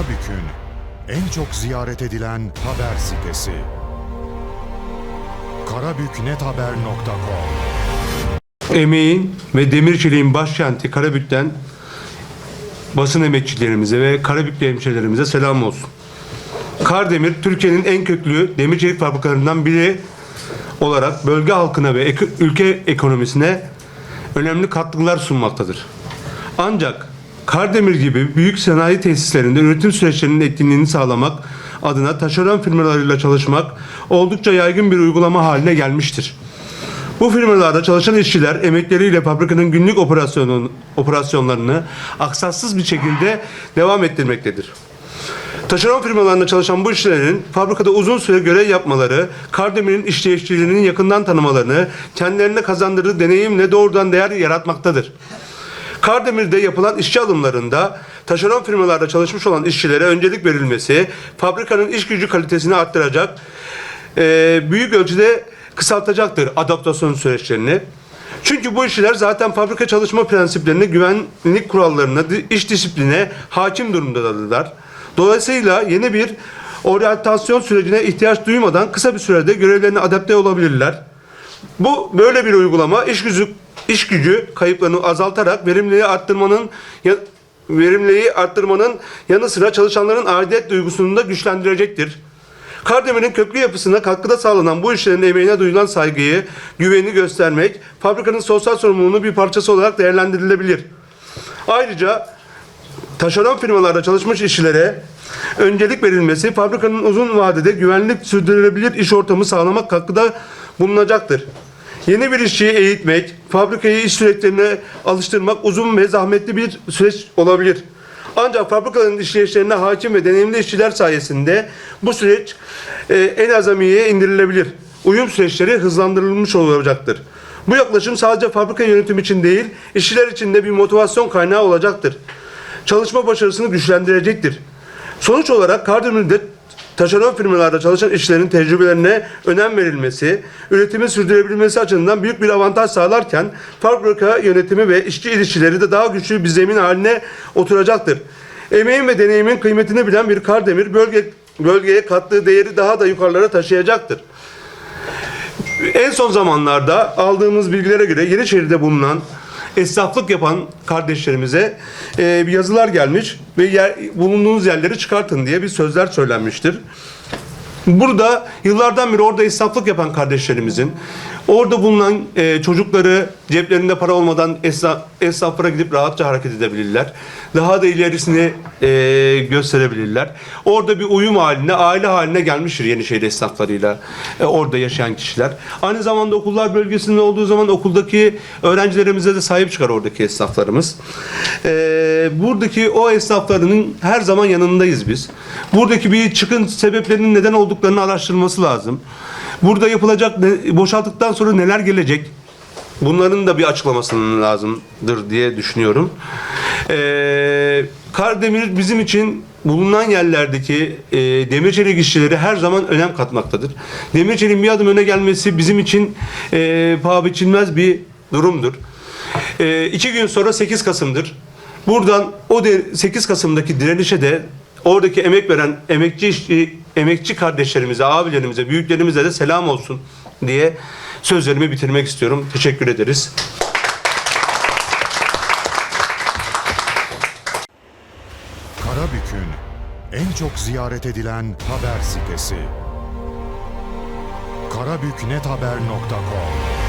Karabük'ün en çok ziyaret edilen haber sitesi. karabüknethaber.com Emeğin ve demirciliğin başkenti Karabük'ten basın emekçilerimize ve Karabüklü hemşehrilerimize selam olsun. Kardemir, Türkiye'nin en köklü demircilik fabrikalarından biri olarak bölge halkına ve ülke ekonomisine önemli katkılar sunmaktadır. Ancak Kardemir gibi büyük sanayi tesislerinde üretim süreçlerinin etkinliğini sağlamak adına taşeron firmalarıyla çalışmak oldukça yaygın bir uygulama haline gelmiştir. Bu firmalarda çalışan işçiler emekleriyle fabrikanın günlük operasyonun, operasyonlarını aksaksız bir şekilde devam ettirmektedir. Taşeron firmalarında çalışan bu işçilerin fabrikada uzun süre görev yapmaları, Kardemir'in işleyişçiliğinin yakından tanımalarını, kendilerine kazandırdığı deneyimle doğrudan değer yaratmaktadır. Kardemir'de yapılan işçi alımlarında taşeron firmalarda çalışmış olan işçilere öncelik verilmesi, fabrikanın iş gücü kalitesini arttıracak, eee, büyük ölçüde kısaltacaktır adaptasyon süreçlerini. Çünkü bu işçiler zaten fabrika çalışma prensiplerine, güvenlik kurallarına, iş disipline hakim durumdadırlar. Dolayısıyla yeni bir oryantasyon sürecine ihtiyaç duymadan kısa bir sürede görevlerine adapte olabilirler. Bu böyle bir uygulama iş gücü iş gücü kayıplarını azaltarak verimliliği arttırmanın verimliliği arttırmanın yanı sıra çalışanların aidiyet duygusunu da güçlendirecektir. Kardemir'in köklü yapısına katkıda sağlanan bu işlerin emeğine duyulan saygıyı, güveni göstermek, fabrikanın sosyal sorumluluğunun bir parçası olarak değerlendirilebilir. Ayrıca taşeron firmalarda çalışmış işçilere öncelik verilmesi fabrikanın uzun vadede güvenlik sürdürülebilir iş ortamı sağlamak katkıda bulunacaktır. Yeni bir işçiyi eğitmek, fabrikayı iş süreçlerine alıştırmak uzun ve zahmetli bir süreç olabilir. Ancak fabrikaların işleyişlerine hakim ve deneyimli işçiler sayesinde bu süreç e, en azamiye indirilebilir. Uyum süreçleri hızlandırılmış olacaktır. Bu yaklaşım sadece fabrika yönetimi için değil, işçiler için de bir motivasyon kaynağı olacaktır. Çalışma başarısını güçlendirecektir. Sonuç olarak Kardemir'de taşeron firmalarda çalışan işçilerin tecrübelerine önem verilmesi, üretimin sürdürülebilmesi açısından büyük bir avantaj sağlarken fabrika yönetimi ve işçi ilişkileri de daha güçlü bir zemin haline oturacaktır. Emeğin ve deneyimin kıymetini bilen bir Kardemir bölge bölgeye kattığı değeri daha da yukarılara taşıyacaktır. En son zamanlarda aldığımız bilgilere göre Yeniçeri'de bulunan esnaflık yapan kardeşlerimize e, bir yazılar gelmiş ve yer, bulunduğunuz yerleri çıkartın diye bir sözler söylenmiştir. Burada yıllardan beri orada esnaflık yapan kardeşlerimizin orada bulunan e, çocukları ceplerinde para olmadan esnaf, esnaflara gidip rahatça hareket edebilirler. Daha da ilerisini e, gösterebilirler. Orada bir uyum haline, aile haline gelmiştir Yenişehir esnaflarıyla e, orada yaşayan kişiler. Aynı zamanda okullar bölgesinde olduğu zaman okuldaki öğrencilerimize de sahip çıkar oradaki esnaflarımız. E, buradaki o esnaflarının her zaman yanındayız biz. Buradaki bir çıkın sebeplerinin neden olduklarını araştırılması lazım. Burada yapılacak boşalttıktan sonra neler gelecek? Bunların da bir açıklamasının lazımdır diye düşünüyorum. Ee, Kardemir bizim için bulunan yerlerdeki e, demir çelik işçileri her zaman önem katmaktadır. Demir çeliğin bir adım öne gelmesi bizim için e, paha biçilmez bir durumdur. E, iki gün sonra 8 Kasım'dır. Buradan o de, 8 Kasım'daki direnişe de oradaki emek veren emekçi emekçi kardeşlerimize, abilerimize, büyüklerimize de selam olsun diye sözlerimi bitirmek istiyorum. Teşekkür ederiz. Karabük'ün en çok ziyaret edilen haber sitesi. karabüknethaber.com